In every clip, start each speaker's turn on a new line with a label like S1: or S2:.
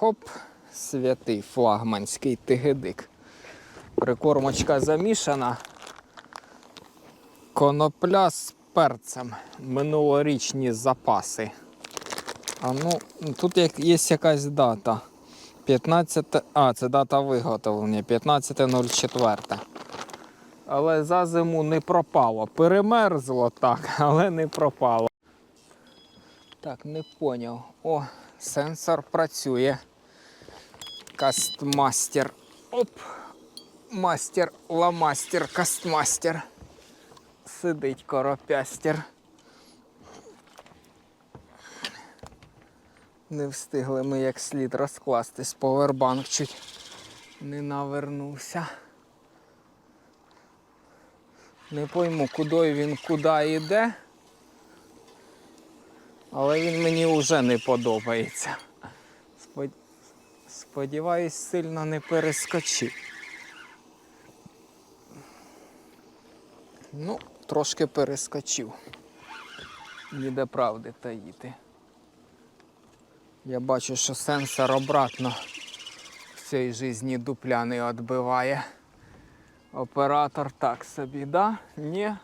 S1: Хоп, святий флагманський тигедик. Прикормочка замішана. Конопля з перцем. Минулорічні запаси. А ну, тут є якась дата. 15. А, це дата виготовлення. 15.04. Але за зиму не пропало. Перемерзло так, але не пропало. Так, не поняв. О, сенсор працює. Кастмастер. Оп. Мастер, ламастер, кастмастер. Сидить коропястер. Не встигли ми як слід розкластись. Повербанк чуть не навернувся. Не пойму, куди він куди йде. Але він мені вже не подобається. Спод... Сподіваюсь, сильно не перескочив. Ну, трошки перескочив. Ніде правди таїти. Я бачу, що сенсор обратно в цій житті дупля не відбиває. Оператор так собі, да? Ні,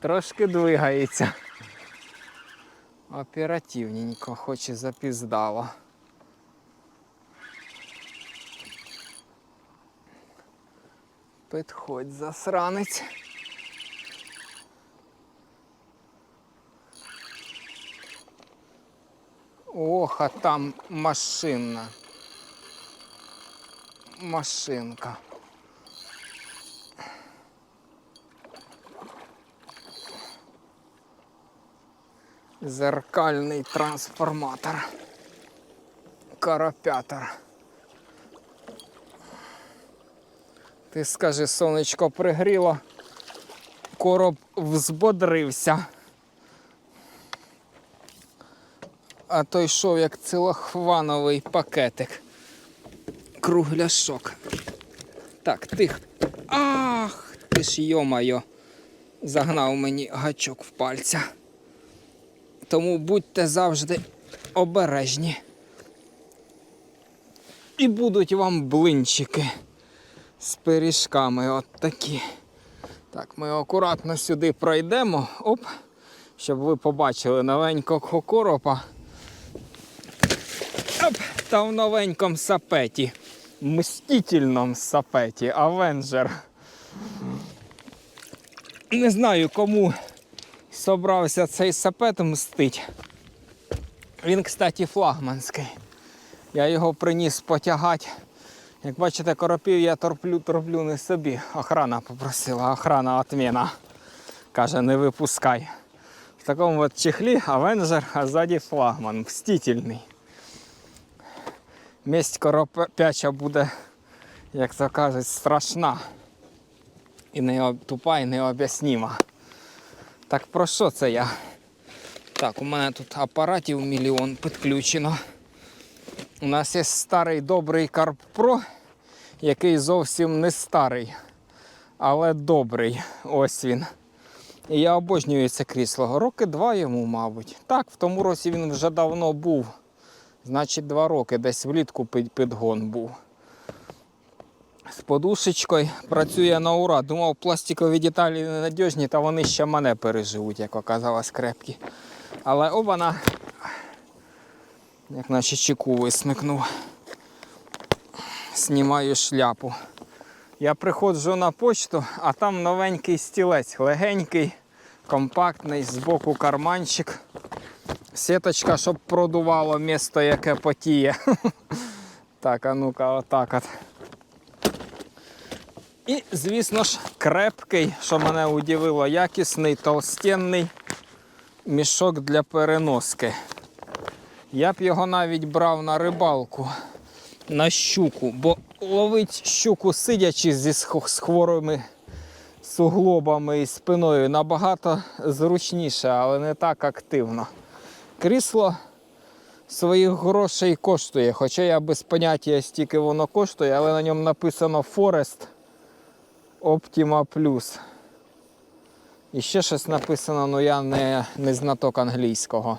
S1: трошки двигається. Оперативненько, хоч і запіздало. Підходь, засранець. Ох, а там машина. Машинка. Зеркальний трансформатор. Карапятор. Ти скажи, сонечко пригріло, короб взбодрився. А той йшов як цілохвановий пакетик. Кругляшок. Так, тих. Ах, ти ж йомайо. Загнав мені гачок в пальця. Тому будьте завжди обережні. І будуть вам блинчики з пиріжками от такі. Так, ми акуратно сюди пройдемо, оп, щоб ви побачили новенького коропа. Оп, та в новенькому сапеті. Мстительному сапеті, Авенджер. Не знаю, кому собрався цей сапет мстить. Він, кстати, флагманський. Я його приніс потягати. Як бачите, коропів я торплю, торплю не собі. Охрана попросила, охрана отміна. Каже, не випускай. В такому от чехлі Авенджер, а ззаді флагман. Мстительний. Месть коропяча буде, як то кажуть, страшна. І не тупа, і необ'ясніма. Так про що це я? Так, у мене тут апаратів мільйон підключено. У нас є старий добрий Карпро, який зовсім не старий, але добрий. Ось він. І я обожнюю це крісло. Роки два йому, мабуть. Так, в тому році він вже давно був. Значить, два роки десь влітку підгон був. З подушечкою працює на ура. Думав, пластикові деталі ненадіжні, та вони ще мене переживуть, як оказалось, крепкі. Але обана, як наче чеку висмикнув. Знімаю шляпу. Я приходжу на почту, а там новенький стілець, легенький, компактний, збоку карманчик. Сіточка, щоб продувало місто, яке потіє. Так, а ну-ка, отак от. І, звісно ж, крепкий, що мене удивило, якісний, толстенний мішок для переноски. Я б його навіть брав на рибалку, на щуку, бо ловить щуку сидячи зі хворими суглобами і спиною набагато зручніше, але не так активно. Крісло своїх грошей коштує, хоча я без поняття стільки воно коштує, але на ньому написано Forest Optima Plus. І ще щось написано, але я не, не знаток англійського.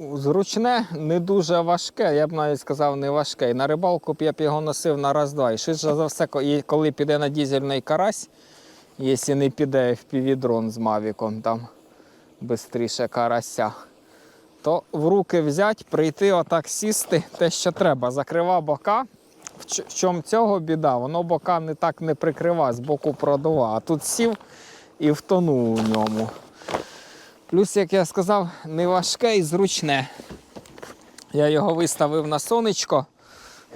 S1: Зручне, не дуже важке, я б навіть сказав, не важке. І на рибалку б я б його носив на раз-два. І швидше за все, коли піде на дізельний карась, якщо не піде в півідрон з Мавіком, там швидше карася, то в руки взяти, прийти, отак сісти, те, що треба. Закрива бока. В чому цього біда? Воно бока не так не прикрива, з боку продува. А тут сів і втонув у ньому. Плюс, як я сказав, не важке і зручне. Я його виставив на сонечко,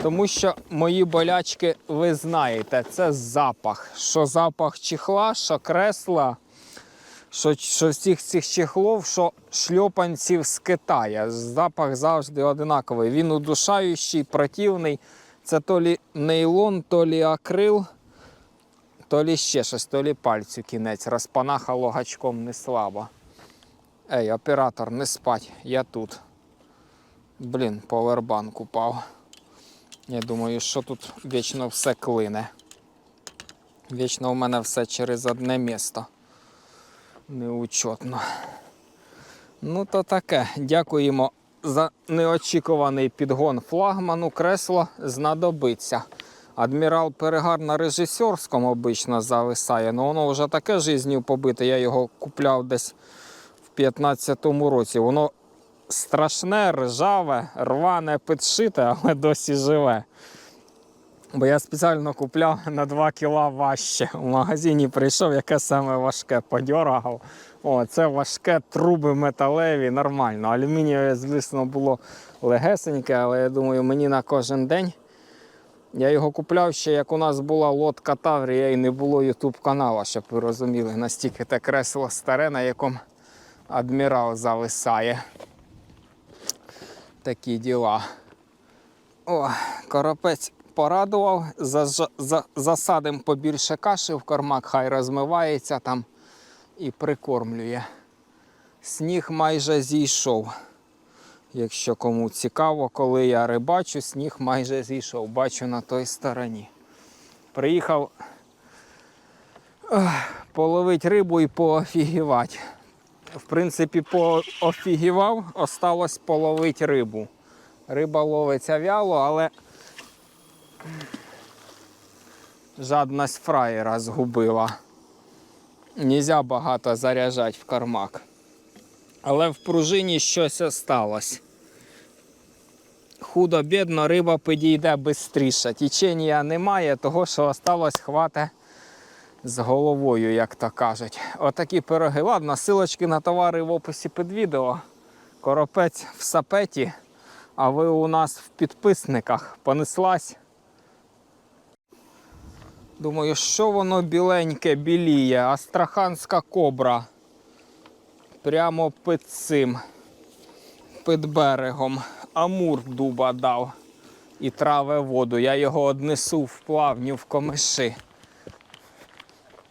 S1: тому що мої болячки, ви знаєте, це запах. Що запах чехла, що кресла, що, що всіх цих чехлов, що шльопанців з Китая. Запах завжди одинаковий. Він удушаючий, противний. Це то лі нейлон, то лі акрил, то лі ще щось, то лі пальцю кінець. Розпанахало гачком не слабо. Ей, оператор, не спать, я тут. Блін, повербанк упав. Я думаю, що тут вічно все клине. Вічно у мене все через одне місто. Неучетно. Ну, то таке. Дякуємо за неочікуваний підгон флагману. Кресло знадобиться. Адмірал Перегар на режисерському обично зависає, але воно вже таке жизнью побите. Я його купляв десь в 15-му році. Воно страшне, ржаве, рване, підшите, але досі живе. Бо я спеціально купляв на 2 кіла важче. В магазині прийшов, яке саме важке, подьоргав. О, це важке, труби металеві, нормально. Алюмінієве, звісно, було легесеньке, але я думаю, мені на кожен день. Я його купляв ще, як у нас була лодка Таврія і не було ютуб каналу, щоб ви розуміли, настільки те кресло старе, на якому адмірал зависає. Такі діла. О, коропець порадував. За, за, засадим побільше каші в кормак, хай розмивається там і прикормлює. Сніг майже зійшов. Якщо кому цікаво, коли я рибачу, сніг майже зійшов. Бачу на той стороні. Приїхав половити рибу і поофігівати. В принципі, поофігівав, осталось половити рибу. Риба ловиться вяло, але жадність фраєра згубила. Нельзя багато заряджати в кармак. Але в пружині щось осталось. Худо-бідно, риба підійде швидше. Тічення немає, того що осталось хвате з головою, як то кажуть. Отакі пироги. Ладно, силочки на товари в описі під відео. Коропець в сапеті, а ви у нас в підписниках. Понеслась. Думаю, що воно біленьке біліє? Астраханська кобра. Прямо під цим, під берегом. Амур дуба дав і траве воду. Я його однесу в плавню в комиші.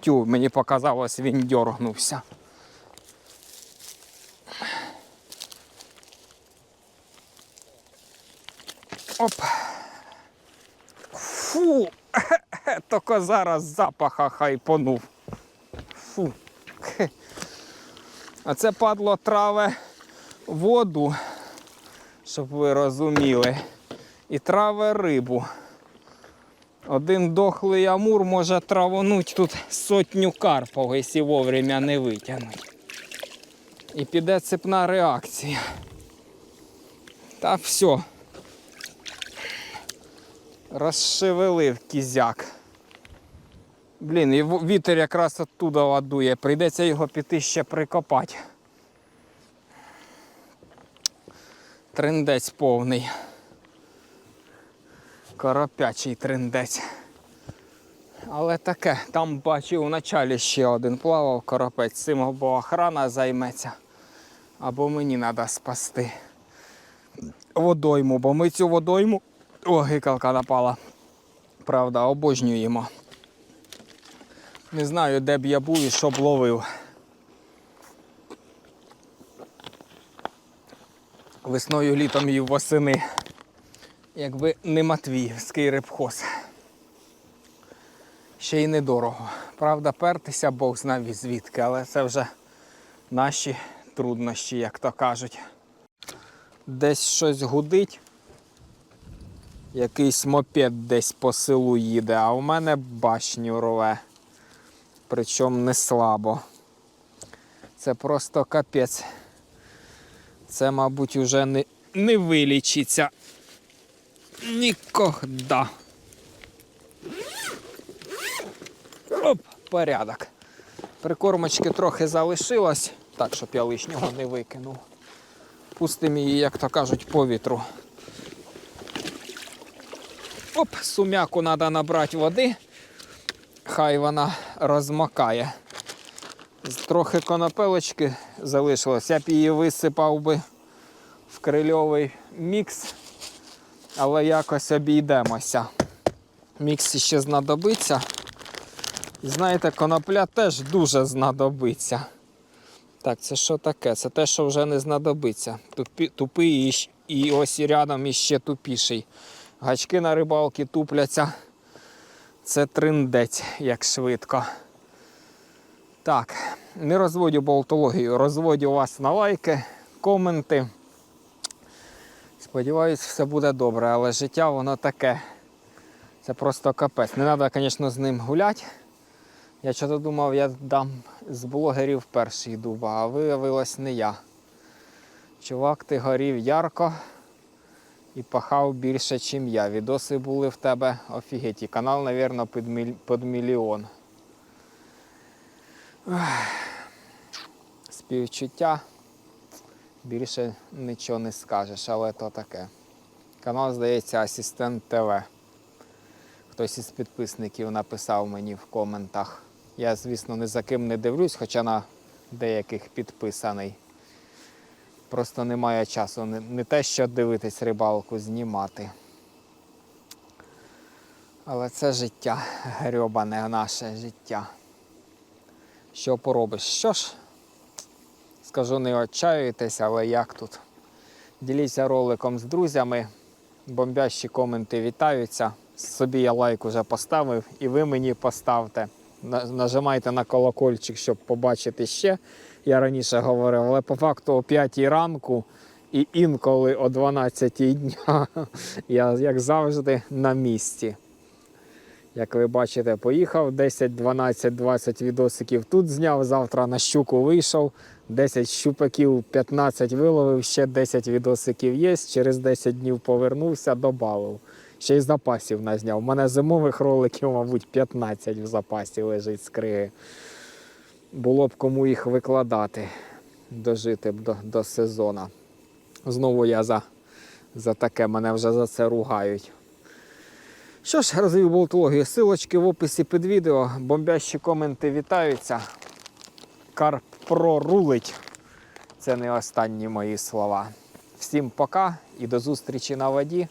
S1: Тю, мені показалось, він дьоргнувся. Оп. Фу! Тільки зараз запаха хайпонув. Фу. А це падло траве воду, щоб ви розуміли. І траве рибу. Один дохлий амур може травонуть тут сотню карпов, якщо вовремя не витягнуть. І піде цепна реакція. Та все. Розшевелив кізяк. Блін, і вітер якраз оттуда ладує. Прийдеться його піти ще прикопати. Трендець повний. Коропячий трендець. Але таке, там бачив у началі ще один плавав коропець. Цим або охрана займеться, або мені треба спасти водойму, бо ми цю водойму. О, гикалка напала. Правда, обожнюємо. Не знаю, де б я був і що б ловив. Весною літом їв восени. Якби не Матвіївський рибхоз. Ще й недорого. Правда, пертися Бог знав звідки, але це вже наші труднощі, як то кажуть. Десь щось гудить. Якийсь мопед десь по селу їде, а у мене башню рве. Причому не слабо. Це просто капець. Це, мабуть, уже не, не вилічиться. Нікогда. Оп, порядок. Прикормочки трохи залишилось, так, щоб я лишнього не викинув. Пустимо її, як то кажуть, по вітру. Оп, сумяку треба набрати води. Хай вона розмокає. Трохи конопелочки залишилось. Я б її висипав би в крильовий мікс, але якось обійдемося. Мікс ще знадобиться. І знаєте, конопля теж дуже знадобиться. Так, це що таке? Це те, що вже не знадобиться. Тупі, тупий і, і ось і рядом іще тупіший. Гачки на рибалки тупляться. Це триндець, як швидко. Так, не розводю болтологію, розводю вас на лайки, коменти. Сподіваюсь, все буде добре, але життя воно таке. Це просто капець. Не треба, звісно, з ним гуляти. Я чого думав, я дам з блогерів перший дуба, а виявилось не я. Чувак, ти горів ярко і пахав більше, ніж я. Відоси були в тебе офігеті. Канал, мабуть, під, міль... під мільйон. Співчуття. Більше нічого не скажеш, але то таке. Канал, здається, Асистент ТВ. Хтось із підписників написав мені в коментах. Я, звісно, ні за ким не дивлюсь, хоча на деяких підписаний. Просто немає часу не те, що дивитись рибалку, знімати. Але це життя, грьобане наше життя. Що поробиш? Що ж, скажу, не отчаюйтесь, але як тут? Діліться роликом з друзями. Бомбящі коменти вітаються. Собі я лайк уже поставив, і ви мені поставте. Нажимайте на колокольчик, щоб побачити ще. Я раніше говорив, але по факту о 5 рранку і інколи о 12 дня я, як завжди, на місці. Як ви бачите, поїхав 10, 12, 20 відосиків тут зняв, завтра на щуку вийшов, 10 щупаків, 15 виловив, ще 10 відосиків є, через 10 днів повернувся, додав. Ще й запасів назняв. У мене зимових роликів, мабуть, 15 в запасі лежить з криги. Було б кому їх викладати, дожити б до, до сезону. Знову я за, за таке, мене вже за це ругають. Що ж, розвів болтологію. Силочки в описі під відео. Бомбящі коменти вітаються. Карп прорулить. Це не останні мої слова. Всім пока і до зустрічі на воді.